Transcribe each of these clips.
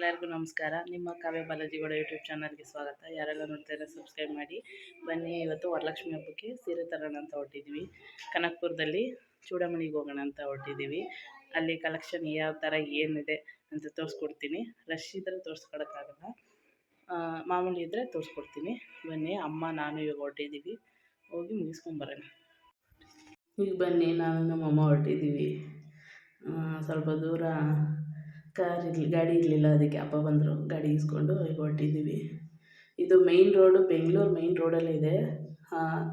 ಎಲ್ಲರಿಗೂ ನಮಸ್ಕಾರ. ನಿಮ್ಮ ಕಾವ್ಯ ಬಾಲಾಜಿಗಳ ಯೂಟ್ಯೂಬ್ ಚಾನಲ್ಗೆ ಸ್ವಾಗತ. ಯಾರೆಲ್ಲ ನೋಡ್ತಾರೆ ಸಬ್ಸ್ಕ್ರೈಬ್ ಮಾಡಿ. ಬನ್ನಿ, ಇವತ್ತು ವರಲಕ್ಷ್ಮಿ ಹಬ್ಬಕ್ಕೆ ಸೀರೆ ತರೋಣ ಅಂತ ಹೊರಟಿದ್ವಿ ಕನಕಪುರದಲ್ಲಿ ಚೂಡಮಣಿಗೆ ಹೋಗೋಣ ಅಂತ ಹೊರಟಿದ್ದೀವಿ. ಅಲ್ಲಿ ಕಲೆಕ್ಷನ್ ಯಾವ ಥರ ಏನಿದೆ ಅಂತ ತೋರಿಸ್ಕೊಡ್ತೀನಿ. ರಶ್ ಇದ್ದರೆ ತೋರಿಸ್ಕೊಡೋಕ್ಕಾಗಲ್ಲ ಮಾಮೂಲಿ ಇದ್ದರೆ ತೋರಿಸ್ಕೊಡ್ತೀನಿ. ಬನ್ನಿ, ಅಮ್ಮ, ನಾನು ಇವಾಗ ಹೊರಟಿದ್ದೀವಿ. ಹೋಗಿ ಮುಗಿಸ್ಕೊಂಬರೋಣ ಈಗ ಬನ್ನಿ, ನಾನು ನಮ್ಮಮ್ಮ ಹೊರಟಿದ್ದೀವಿ. ಸ್ವಲ್ಪ ದೂರ ಕಾರ್ ಇರಲಿ, ಗಾಡಿ ಇರಲಿಲ್ಲ ಅದಕ್ಕೆ ಅಪ್ಪ ಬಂದರು. ಗಾಡಿ ಇಸ್ಕೊಂಡು ಈಗ ಹೊರಟಿದ್ದೀವಿ ಇದು ಮೈನ್ ರೋಡು ಬೆಂಗಳೂರು ಮೈನ್ ರೋಡಲ್ಲೇ ಇದೆ.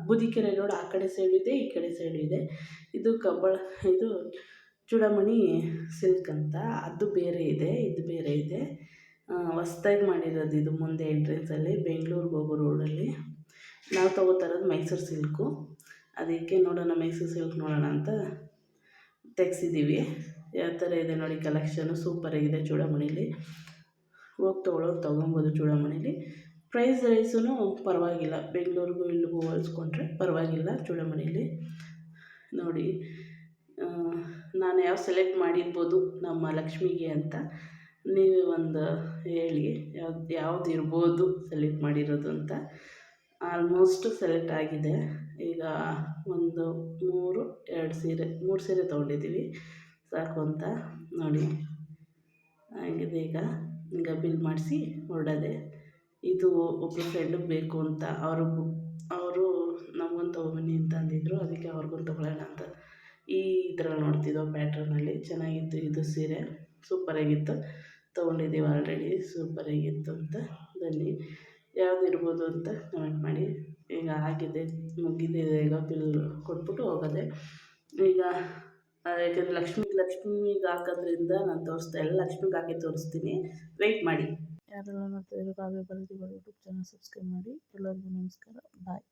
ಬುದಿಕೆರೆ ರೋಡ್ ಆ ಕಡೆ ಸೈಡು ಇದೆ, ಈ ಕಡೆ ಸೈಡ್ ಇದೆ. ಇದು ಕಬ್ಬಳ, ಇದು ಚೂಡಮಣಿ ಸಿಲ್ಕ್ ಅಂತ. ಅದು ಬೇರೆ ಇದೆ, ಇದು ಬೇರೆ ಇದೆ. ಹೊಸ್ದಾಗಿ ಮಾಡಿರೋದು ಇದು ಮುಂದೆ ಎಂಟ್ರೆನ್ಸಲ್ಲಿ ಬೆಂಗ್ಳೂರಿಗೆ ಹೋಗೋ ರೋಡಲ್ಲಿ ನಾವು ತಗೋತಾರೋದು ಮೈಸೂರು ಸಿಲ್ಕು ಅದಕ್ಕೆ ನೋಡೋಣ ಮೈಸೂರು ಸಿಲ್ಕ್ ನೋಡೋಣ ಅಂತ ತೆಗ್ಸಿದ್ದೀವಿ ಯಾವ ಥರ ಇದೆ ನೋಡಿ ಕಲೆಕ್ಷನು ಸೂಪರಾಗಿದೆ ಚೂಡಮಣಿಲಿ. ಹೋಗಿ ತೊಗೊಳೋರು ತೊಗೊಬೋದು ಚೂಡಮಣಿಲಿ. ಪ್ರೈಸ್ ರೈಸೂ ಪರವಾಗಿಲ್ಲ. ಬೆಂಗಳೂರಿಗೂ ಇಲ್ಲಿಗೂ ಹೋಲಿಸ್ಕೊಂಡ್ರೆ ಪರವಾಗಿಲ್ಲ ಚೂಡಮಣಿಲಿ. ನೋಡಿ ನಾನು ಯಾವ ಸೆಲೆಕ್ಟ್ ಮಾಡಿರ್ಬೋದು ನಮ್ಮ ಲಕ್ಷ್ಮಿಗೆ ಅಂತ ನೀವು ಒಂದು ಹೇಳಿ, ಯಾವ್ದು ಯಾವ್ದು ಇರ್ಬೋದು ಸೆಲೆಕ್ಟ್ ಮಾಡಿರೋದು ಅಂತ. ಆಲ್ಮೋಸ್ಟ್ ಸೆಲೆಕ್ಟ್ ಆಗಿದೆ. ಈಗ ಒಂದು ಮೂರು, ಎರಡು ಸೀರೆ, ಮೂರು ಸೀರೆ ತೊಗೊಂಡಿದ್ದೀವಿ. ಸಾಕು ಅಂತ ನೋಡಿ. ಆಗಿದೆ ಈಗ. ಈಗ ಬಿಲ್ ಮಾಡಿಸಿ ಹೊರಡೋದೆ. ಇದು ಒಬ್ಬರು ಫ್ರೆಂಡಿಗೆ ಬೇಕು ಅಂತ ಅವರು ಅವರು ನಮ್ಗೊಂದು ತೊಗೊಬನ್ನಿ ಅಂತ ಅಂದಿದ್ದರು ಅದಕ್ಕೆ ಅವ್ರಿಗೊಂದು ತೊಗೊಳ್ಳೋಣ ಅಂತ. ಈ ಥರ ನೋಡ್ತಿದ್ದೋ ಪ್ಯಾಟ್ರನಲ್ಲಿ ಚೆನ್ನಾಗಿತ್ತು ಇದು ಸೀರೆ. ಸೂಪರಾಗಿತ್ತು ತೊಗೊಂಡಿದ್ದೀವಿ ಆಲ್ರೆಡಿ ಸೂಪರಾಗಿತ್ತು ಅಂತ. ಬನ್ನಿ. ಯಾವ್ದು ಇರ್ಬೋದು ಅಂತ ಕಮೆಂಟ್ ಮಾಡಿ. ಈಗ ಆಗಿದೆ. ಮುಗಿದಿದೆ. ಈಗ ಬಿಲ್ ಕೊಟ್ಬಿಟ್ಟು ಹೋಗೋದೆ. ಈಗ ಯಾಕಂದ್ರೆ ಲಕ್ಷ್ಮಿ, ಲಕ್ಷ್ಮಿಗೆ ಹಾಕೋದ್ರಿಂದ ನಾನು ತೋರಿಸ್ತಾ ಇಲ್ಲ ಲಕ್ಷ್ಮಿಗೆ ಹಾಕಿ ತೋರಿಸ್ತೀನಿ. ವೆಯ್ಟ್ ಮಾಡಿ. ಯಾರೆಲ್ಲ ನೋಡ್ತಾ ಇರೋ Kavya Balajigowda YouTube channel subscribe ಮಾಡಿ. ಎಲ್ಲರಿಗೂ ನಮಸ್ಕಾರ. ಬಾಯ್